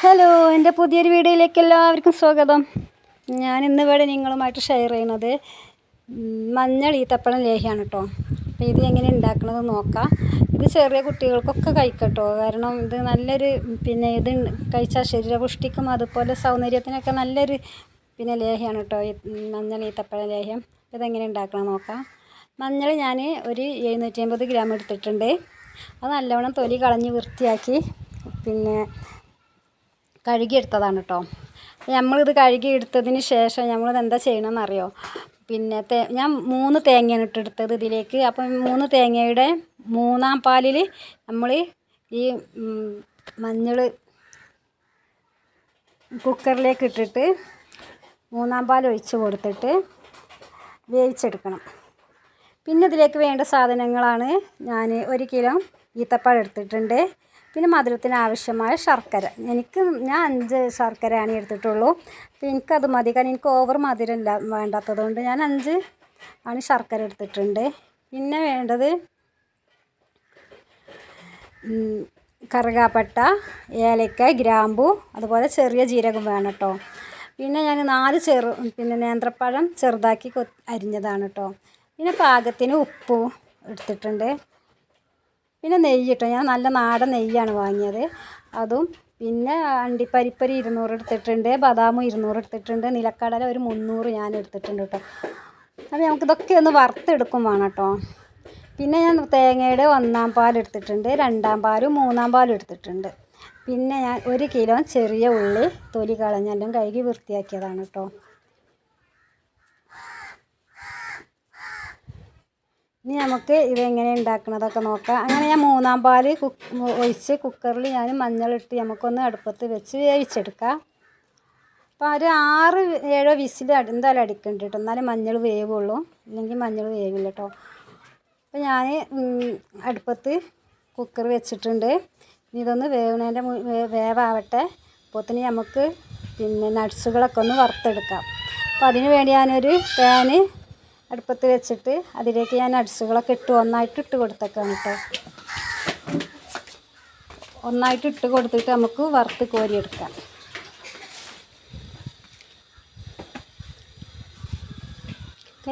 Hello എന്റെ പുതിയൊരു വീഡിയോയിലേക്ക് എല്ലാവർക്കും സ്വാഗതം. ഞാൻ ഇന്ന് ഇവിടെ നിങ്ങളുമായിട്ട് ഷെയർ ചെയ്യുന്നത് മഞ്ഞൾ ഈത്തപ്പഴം ലേഹിയാണ് കേട്ടോ അപ്പോൾ ഇത് എങ്ങനെ ഉണ്ടാക്കണത് നോക്കാം. ഇത് ചെറിയ കുട്ടികൾക്കൊക്കെ കഴിക്കട്ടോ കാരണം ഇത് നല്ലൊരു പിന്നെ ഇത് കഴിച്ചാൽ ശരീരപുഷ്ടിക്കും അതുപോലെ സൗന്ദര്യത്തിനൊക്കെ നല്ലൊരു പിന്നെ ലേഹിയാണ് കേട്ടോ മഞ്ഞൾ ഈത്തപ്പഴം ലേഹ്യം. ഇതെങ്ങനെ ഉണ്ടാക്കണം നോക്കാം. മഞ്ഞൾ ഞാൻ ഒരു എഴുന്നൂറ്റി അമ്പത് ഗ്രാം എടുത്തിട്ടുണ്ട്. അത് നല്ലവണ്ണം തൊലി കളഞ്ഞ് വൃത്തിയാക്കി പിന്നെ കഴുകിയെടുത്തതാണ് കേട്ടോ നമ്മളിത് കഴുകിയെടുത്തതിന് ശേഷം നമ്മളിത് എന്താ ചെയ്യണമെന്ന് അറിയോ പിന്നെ തേ ഞാൻ മൂന്ന് തേങ്ങയാണ് ഇട്ടെടുത്തത് ഇതിലേക്ക്. അപ്പം മൂന്ന് തേങ്ങയുടെ മൂന്നാം പാലിൽ നമ്മൾ ഈ മഞ്ഞൾ കുക്കറിലേക്ക് ഇട്ടിട്ട് മൂന്നാം പാൽ ഒഴിച്ച് കൊടുത്തിട്ട് വേവിച്ചെടുക്കണം. പിന്നെ ഇതിലേക്ക് വേണ്ട സാധനങ്ങളാണ് ഞാൻ ഒരു കിലോ ഈത്തപ്പഴം എടുത്തിട്ടുണ്ട്. പിന്നെ മധുരത്തിന് ആവശ്യമായ ശർക്കര. എനിക്ക് ഞാൻ അഞ്ച് ശർക്കരയാണ് എടുത്തിട്ടുള്ളൂ. അപ്പോൾ എനിക്കത് മതി. കാരണം എനിക്ക് ഓവർ മധുരം വേണ്ടാത്തത് കൊണ്ട് ഞാൻ അഞ്ച് ആണ് ശർക്കര എടുത്തിട്ടുണ്ട്. പിന്നെ വേണ്ടത് കറുകാപ്പട്ട ഏലക്ക ഗ്രാമ്പു അതുപോലെ ചെറിയ ജീരകം വേണം കേട്ടോ പിന്നെ ഞാൻ നാല് ചെറു പിന്നെ നേന്ത്രപ്പഴം ചെറുതാക്കി കൊ അരിഞ്ഞതാണ് കേട്ടോ പിന്നെ പാകത്തിന് ഉപ്പ് എടുത്തിട്ടുണ്ട്. പിന്നെ നെയ്യ് ഞാൻ നല്ല നാടൻ നെയ്യാണ് വാങ്ങിയത്. അതും പിന്നെ അണ്ടിപ്പരിപ്പരി ഇരുന്നൂറ് എടുത്തിട്ടുണ്ട്. ബദാമും ഇരുന്നൂറ് എടുത്തിട്ടുണ്ട്. നിലക്കടല ഒരു മുന്നൂറ് ഞാൻ എടുത്തിട്ടുണ്ട് കേട്ടോ അപ്പോൾ നമുക്കിതൊക്കെ ഒന്ന് വറുത്തെടുക്കും വേണം കേട്ടോ പിന്നെ ഞാൻ തേങ്ങയുടെ ഒന്നാം പാൽ എടുത്തിട്ടുണ്ട്. രണ്ടാം പാലും മൂന്നാം പാലും എടുത്തിട്ടുണ്ട്. പിന്നെ ഞാൻ ഒരു കിലോ ചെറിയ ഉള്ളി തൊലി കളഞ്ഞെല്ലാം കഴുകി വൃത്തിയാക്കിയതാണ് കേട്ടോ ഇനി നമുക്ക് ഇതെങ്ങനെ ഉണ്ടാക്കണതൊക്കെ നോക്കാം. അങ്ങനെ ഞാൻ മൂന്നാം പാൽ ഒഴിച്ച് കുക്കറിൽ ഞാൻ മഞ്ഞളിട്ട് നമുക്കൊന്ന് അടുപ്പത്ത് വെച്ച് വേവിച്ചെടുക്കാം. അപ്പോൾ ഒരു ആറ് ഏഴോ വിസിൽ എന്തായാലും അടിക്കേണ്ടി കേട്ടോ എന്നാലും മഞ്ഞൾ വേവുള്ളൂ. ഇല്ലെങ്കിൽ മഞ്ഞൾ വേവില്ല കേട്ടോ അപ്പോൾ ഞാൻ അടുപ്പത്ത് കുക്കർ വെച്ചിട്ടുണ്ട്. ഇനി ഇതൊന്ന് വേവുന്നതിന്റെ വേവാവട്ടെ. അപ്പോത്തിന് നമുക്ക് പിന്നെ നട്ട്സുകളൊക്കെ ഒന്ന് വറുത്തെടുക്കാം. അപ്പോൾ അതിന് വേണ്ടി ഞാനൊരു പാന് അടുപ്പത്ത് വെച്ചിട്ട് അതിലേക്ക് ഞാൻ നട്സുകളൊക്കെ ഇട്ട് ഒന്നായിട്ട് ഇട്ട് കൊടുത്തേക്കാണ് കേട്ടോ ഒന്നായിട്ട് ഇട്ട് കൊടുത്തിട്ട് നമുക്ക് വറുത്ത് കോരിയെടുക്കാം.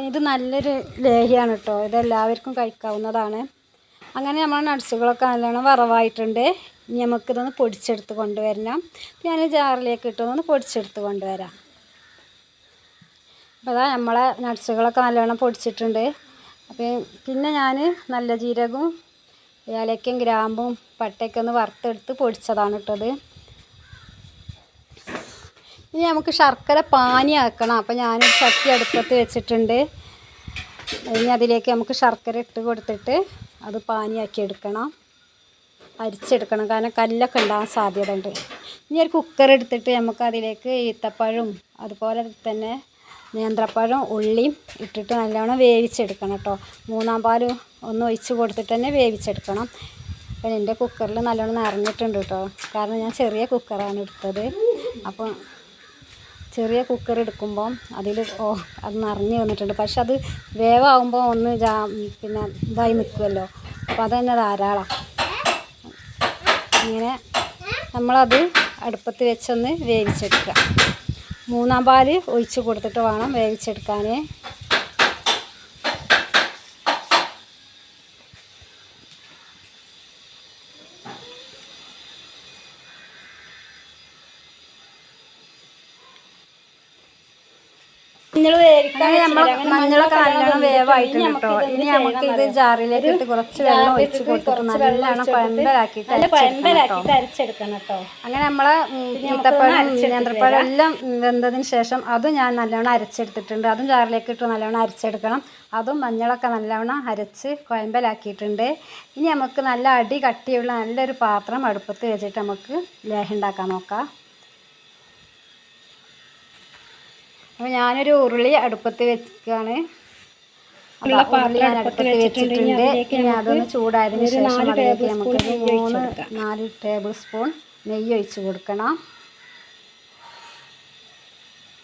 ഇത് നല്ലൊരു ലേഹിയാണ് കേട്ടോ ഇതെല്ലാവർക്കും കഴിക്കാവുന്നതാണ്. അങ്ങനെ നമ്മൾ നട്സുകളൊക്കെ നല്ലോണം വറവായിട്ടുണ്ട്. ഇനി നമുക്കിതൊന്ന് പൊടിച്ചെടുത്ത് കൊണ്ടുവരണം. ഞാൻ ജാറിലേക്ക് ഇട്ടൊന്ന് പൊടിച്ചെടുത്ത് കൊണ്ടുവരാം. അപ്പോൾ അതാ നമ്മളെ നട്ട്സുകളൊക്കെ നല്ലവണ്ണം പൊടിച്ചിട്ടുണ്ട്. അപ്പോൾ പിന്നെ ഞാൻ നല്ല ജീരകവും ഏലക്കയും ഗ്രാമ്പും പട്ടയൊക്കെ ഒന്ന് വറുത്തെടുത്ത് പൊടിച്ചതാണ് ഇട്ടത്. ഇനി നമുക്ക് ശർക്കര പാനി ആക്കണം അപ്പോൾ ഞാനൊരു ചട്ടി അടുപ്പത്ത് വെച്ചിട്ടുണ്ട്. ഇനി അതിലേക്ക് നമുക്ക് ശർക്കര ഇട്ട് കൊടുത്തിട്ട് അത് പാനിയാക്കി എടുക്കണം. അരിച്ചെടുക്കണം. കാരണം കല്ലൊക്കെ ഉണ്ടാകാൻ സാധ്യത ഉണ്ട് ഇനി ഒരു കുക്കർ എടുത്തിട്ട് നമുക്ക് അതിലേക്ക് ഈത്തപ്പഴവും അതുപോലെ തന്നെ നേന്ത്രപ്പഴം ഉള്ളിയും ഇട്ടിട്ട് നല്ലോണം വേവിച്ചെടുക്കണം കേട്ടോ. മൂന്നാം പാൽ ഒന്ന് ഒഴിച്ച് കൊടുത്തിട്ട് തന്നെ വേവിച്ചെടുക്കണം. അപ്പം എന്റെ കുക്കറിൽ നല്ലോണം നിറഞ്ഞിട്ടുണ്ട് കേട്ടോ. കാരണം ഞാൻ ചെറിയ കുക്കറാണ് എടുത്തത്. അപ്പം ചെറിയ കുക്കർ എടുക്കുമ്പം അതിൽ ഓ അത് നിറഞ്ഞ് വന്നിട്ടുണ്ട്. പക്ഷെ അത് വേവാകുമ്പോൾ ഒന്ന് ജാ പിന്നെ ഇതായി നിൽക്കുമല്ലോ അപ്പം അത് തന്നെ ധാരാളം. ഇങ്ങനെ നമ്മളത് അടുപ്പത്ത് വെച്ചൊന്ന് വേവിച്ചെടുക്കുക. മൂന്നാം പാൽ ഒഴിച്ച് കൊടുത്തിട്ട് വേണം വേവിച്ചെടുക്കാൻ മഞ്ഞളൊക്കെ നല്ലോണം വേവായിട്ടുണ്ട് കേട്ടോ. ഇനി നമുക്ക് ഇത് ജാറിലേക്ക് ഇട്ട് കുറച്ച് വെള്ളം ഒഴിച്ച് കൊടുത്തിട്ട് നല്ലോണം പഴമ്പലാക്കിയിട്ട് അരച്ചെടുക്കണം കേട്ടോ. അങ്ങനെ നമ്മളെ ഈത്തപ്പഴം നേന്ത്രപ്പഴം എല്ലാം വെന്തതിന് ശേഷം അതും ഞാൻ നല്ലോണം അരച്ചെടുത്തിട്ടുണ്ട്. അതും ജാറിലേക്ക് ഇട്ട് നല്ലോണം അരച്ചെടുക്കണം. അതും മഞ്ഞളൊക്കെ നല്ലോണം അരച്ച് കുഴമ്പലാക്കിയിട്ടുണ്ട് ഇനി നമുക്ക് നല്ല അടി കട്ടിയുള്ള നല്ലൊരു പാത്രം അടുപ്പത്ത് വെച്ചിട്ട് നമുക്ക് ലേഹ ഉണ്ടാക്കാൻ നോക്കാം. അപ്പോൾ ഞാനൊരു ഉരുളി അടുപ്പത്ത് വെക്കുകയാണ് ഉരുളി ഞാൻ അടുപ്പത്ത് വെച്ചിട്ടുണ്ട്. ഇനി അതൊന്ന് ചൂടായതിന് ശേഷം അതിലേക്ക് നമുക്ക് മൂന്ന് നാല് ടേബിൾ സ്പൂൺ നെയ്യ് ഒഴിച്ച് കൊടുക്കണം.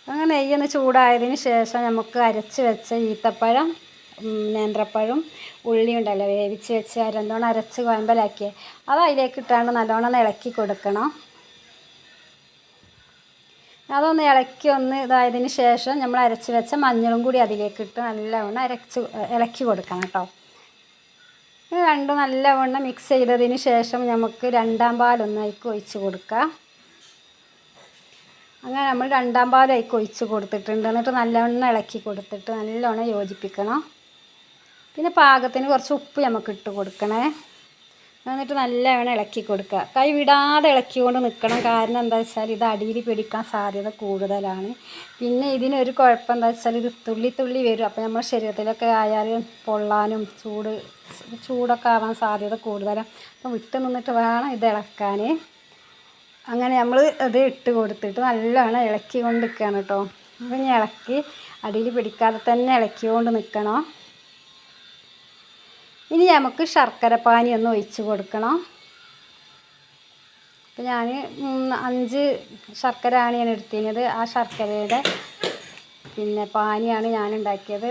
അങ്ങനെ നെയ്യൊന്ന് ചൂടായതിന് ശേഷം നമുക്ക് അരച്ച് വെച്ച ഈത്തപ്പഴം നേന്ത്രപ്പഴം ഉള്ളി ഉണ്ടല്ലോ വേവിച്ച് വെച്ച് രണ്ടോണം അരച്ച് കോയമ്പലാക്കിയ. അത് അതിലേക്ക് ഇട്ടാണ്ട് നല്ലോണം ഇളക്കി കൊടുക്കണം. അതൊന്ന് ഇളക്കി ഒന്ന് ഇതായതിന് ശേഷം നമ്മൾ അരച്ച് വെച്ച മഞ്ഞളും കൂടി അതിലേക്ക് ഇട്ട് നല്ലവണ്ണം അരച്ച് ഇളക്കി കൊടുക്കണം കേട്ടോ. ഇത് രണ്ടും നല്ലവണ്ണം മിക്സ് ചെയ്തതിന് ശേഷം നമുക്ക് രണ്ടാം പാലൊന്നായിക്ക് ഒഴിച്ച് കൊടുക്കാം. അങ്ങനെ നമ്മൾ രണ്ടാം പാലും അതിലേക്ക് ഒഴിച്ച് കൊടുത്തിട്ടുണ്ട്. എന്നിട്ട് നല്ലവണ്ണം ഇളക്കി കൊടുത്തിട്ട് നല്ലവണ്ണം യോജിപ്പിക്കണം. പിന്നെ പാകത്തിന് കുറച്ച് ഉപ്പ് നമുക്ക് ഇട്ട് കൊടുക്കണേ. എന്നിട്ട് നല്ലവണ്ണം ഇളക്കി കൊടുക്കുക. കൈ വിടാതെ ഇളക്കിക്കൊണ്ട് നിൽക്കണം. കാരണം എന്താ വെച്ചാൽ ഇത് അടിയിൽ പിടിക്കാൻ സാധ്യത കൂടുതലാണ്. പിന്നെ ഇതിനൊരു കുഴപ്പം എന്താ വെച്ചാൽ ഇത് തുള്ളി തുള്ളി വരും. അപ്പോൾ നമ്മുടെ ശരീരത്തിലൊക്കെ ആയാൽ പൊള്ളാനും ചൂട് ചൂടൊക്കെ ആവാൻ സാധ്യത കൂടുതലാണ്. അപ്പം വിട്ട് നിന്നിട്ട് വേണം ഇത് ഇളക്കാൻ. അങ്ങനെ നമ്മൾ ഇത് ഇട്ട് കൊടുത്തിട്ട് നല്ലവണ്ണം ഇളക്കി കൊണ്ട് നിൽക്കുകയാണ് കേട്ടോ. അപ്പം ഇളക്കി അടിയിൽ പിടിക്കാതെ തന്നെ ഇളക്കിക്കൊണ്ട് നിൽക്കണം. ഇനി നമുക്ക് ശർക്കര പാനി ഒന്ന് ഒഴിച്ച് കൊടുക്കണം. അപ്പം ഞാൻ അഞ്ച് ശർക്കരയാണ് ഞാൻ എടുത്തിരുന്നത്. ആ ശർക്കരയുടെ പിന്നെ പാനിയാണ് ഞാൻ ഉണ്ടാക്കിയത്.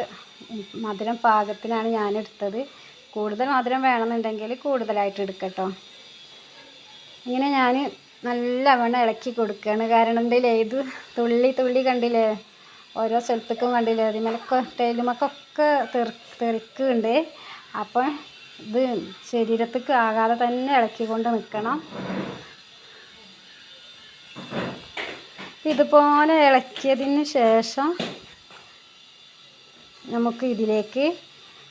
മധുരം പാകത്തിനാണ് ഞാൻ എടുത്തത്. കൂടുതൽ മധുരം വേണമെന്നുണ്ടെങ്കിൽ കൂടുതലായിട്ട് എടുക്കട്ടോ. ഇങ്ങനെ ഞാൻ നല്ലവണ്ണം ഇളക്കി കൊടുക്കുകയാണ്. കാരണം എന്തില്ലേ ഇത് തുള്ളി തുള്ളി കണ്ടില്ലേ? ഓരോ സ്ഥലത്തേക്കും കണ്ടില്ലേ? അതിമേലൊക്കെ ഒക്കെ തെറി തെറിക്കുന്നുണ്ട്. അപ്പം ഇത് ശരീരത്തേക്ക് ആകാതെ തന്നെ ഇളക്കിക്കൊണ്ട് നിൽക്കണം. ഇതുപോലെ ഇളക്കിയതിന് ശേഷം നമുക്ക് ഇതിലേക്ക്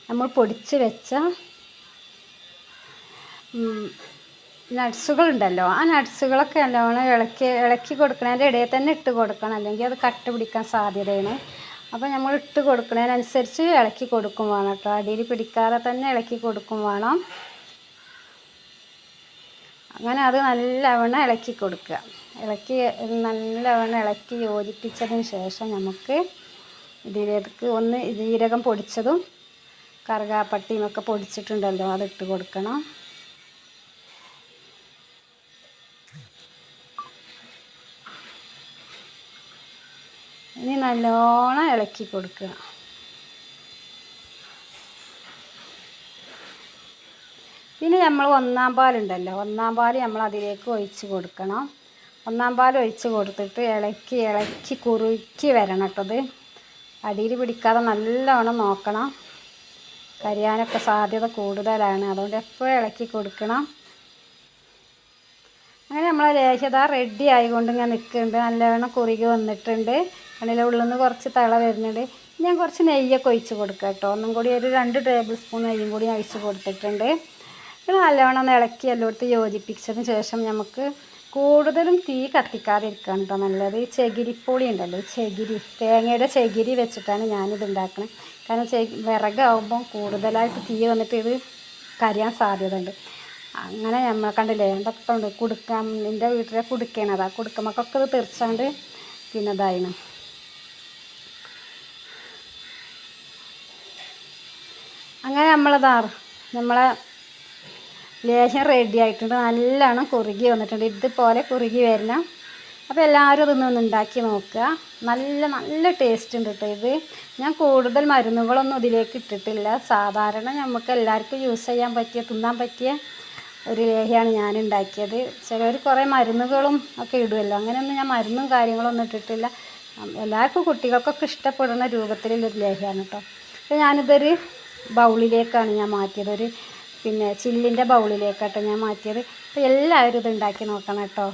നമ്മൾ പൊടിച്ച് വെച്ച നട്സുകളുണ്ടല്ലോ ആ നട്സുകളൊക്കെ നല്ലോണം ഇളക്കി ഇളക്കി കൊടുക്കണതിന്റെ ഇടയിൽ തന്നെ ഇട്ട് കൊടുക്കണം. അല്ലെങ്കിൽ അത് കട്ട് പിടിക്കാൻ സാധ്യതയാണ്. അപ്പോൾ നമ്മൾ ഇട്ട് കൊടുക്കുന്നതിനനുസരിച്ച് ഇളക്കി കൊടുക്കും വേണം കേട്ടോ. അടിയിൽ പിടിക്കാതെ തന്നെ ഇളക്കി കൊടുക്കും വേണം. അങ്ങനെ അത് നല്ലവണ്ണം ഇളക്കി കൊടുക്കുക. ഇളക്കി നല്ലവണ്ണം ഇളക്കി യോജിപ്പിച്ചതിന് ശേഷം നമുക്ക് ഇതിലേക്ക് ഒന്ന് ജീരകം പൊടിച്ചതും കറുകാപ്പട്ടിയും ഒക്കെ പൊടിച്ചിട്ടുണ്ടല്ലോ അതിട്ട് കൊടുക്കണം. ഇനി നല്ലോണം ഇളക്കി കൊടുക്കുക. പിന്നെ നമ്മൾ ഒന്നാം പാലുണ്ടല്ലോ ഒന്നാം പാൽ നമ്മൾ അതിലേക്ക് ഒഴിച്ച് കൊടുക്കണം. ഒന്നാം പാൽ ഒഴിച്ച് കൊടുത്തിട്ട് ഇളക്കി ഇളക്കി കുറുക്കി വരണം കേട്ടത് അടിയിൽ പിടിക്കാതെ നല്ലോണം നോക്കണം. കരിയാനൊക്കെ സാധ്യത കൂടുതലാണ് അതുകൊണ്ട് എപ്പോഴും ഇളക്കി കൊടുക്കണം. അങ്ങനെ നമ്മളെ ലേഹ്യത റെഡി ആയിക്കൊണ്ട് ഇങ്ങനെ നിൽക്കുന്നുണ്ട്. നല്ലവണ്ണം കുറുകി വന്നിട്ടുണ്ട്. കണ്ണിലെ ഉള്ളിൽ നിന്ന് കുറച്ച് തള വരുന്നുണ്ട്. ഞാൻ കുറച്ച് നെയ്യൊക്കെ ഒഴിച്ച് കൊടുക്കാം കേട്ടോ. ഒന്നും കൂടി ഒരു രണ്ട് ടേബിൾ സ്പൂൺ നെയ്യും കൂടി ഒഴിച്ച് കൊടുത്തിട്ടുണ്ട്. ഇത് നല്ലവണ്ണം ഒന്ന് ഇളക്കി എല്ലായിടത്തും യോജിപ്പിച്ചതിന് ശേഷം നമുക്ക് കൂടുതലും തീ കത്തിക്കാതിരിക്കാൻ കേട്ടോ നല്ലത്. ഈ ചകിരിപ്പൊളി ഉണ്ടല്ലോ ചകിരി തേങ്ങയുടെ ചകിരി വെച്ചിട്ടാണ് ഞാനിത് ഉണ്ടാക്കുന്നത് കാരണം ചെ വിറകാവുമ്പം കൂടുതലായിട്ട് തീ വന്നിട്ട് ഇത് കരിയാൻ സാധ്യത ഉണ്ട് അങ്ങനെ നമ്മൾ കണ്ടില്ലേ എന്തൊക്കെ ഉണ്ട് കുടുക്കാം എന്റെ വീട്ടിലെ കുടുക്കണത് ആ കുടുക്കമ്മക്കൊക്കെ ഇത് തീർച്ചയായിട്ട് പിന്നെ ഇതായിന് അങ്ങനെ നമ്മളതാ നമ്മളെ ലേശം റെഡി ആയിട്ടുണ്ട്. നല്ലോണം കുറുകി വന്നിട്ടുണ്ട്. ഇതുപോലെ കുറുകി വരണം. അപ്പോൾ എല്ലാവരും ഒന്ന് ഉണ്ടാക്കി നോക്കുക. നല്ല നല്ല ടേസ്റ്റ് ഉണ്ട് കേട്ടോ ഇത്. ഞാൻ കൂടുതൽ മരുന്നുകളൊന്നും ഇതിലേക്ക് ഇട്ടിട്ടില്ല. സാധാരണ നമുക്ക് എല്ലാവർക്കും യൂസ് ചെയ്യാൻ പറ്റിയ തിന്നാൻ പറ്റിയ ഒരു ലേഹ്യമാണ് ഞാൻ ഉണ്ടാക്കിയത്. ചിലർ കുറേ മരുന്നുകളും ഒക്കെ ഇടുമല്ലോ അങ്ങനെയൊന്നും ഞാൻ മരുന്നും കാര്യങ്ങളൊന്നും ഇട്ടിട്ടില്ല. എല്ലാവർക്കും കുട്ടികൾക്കൊക്കെ ഇഷ്ടപ്പെടുന്ന രൂപത്തിലുള്ളൊരു ലേഹ്യമാണ് കേട്ടോ അപ്പോൾ ഞാനിതൊരു ബൗളിലേക്കാണ് ഞാൻ മാറ്റിയത്. ഒരു പിന്നെ ചില്ലിന്റെ ബൗളിലേക്കാട്ടോ ഞാൻ മാറ്റിയത്. അപ്പോൾ എല്ലാവരും ഇത് ഉണ്ടാക്കി നോക്കണം കേട്ടോ.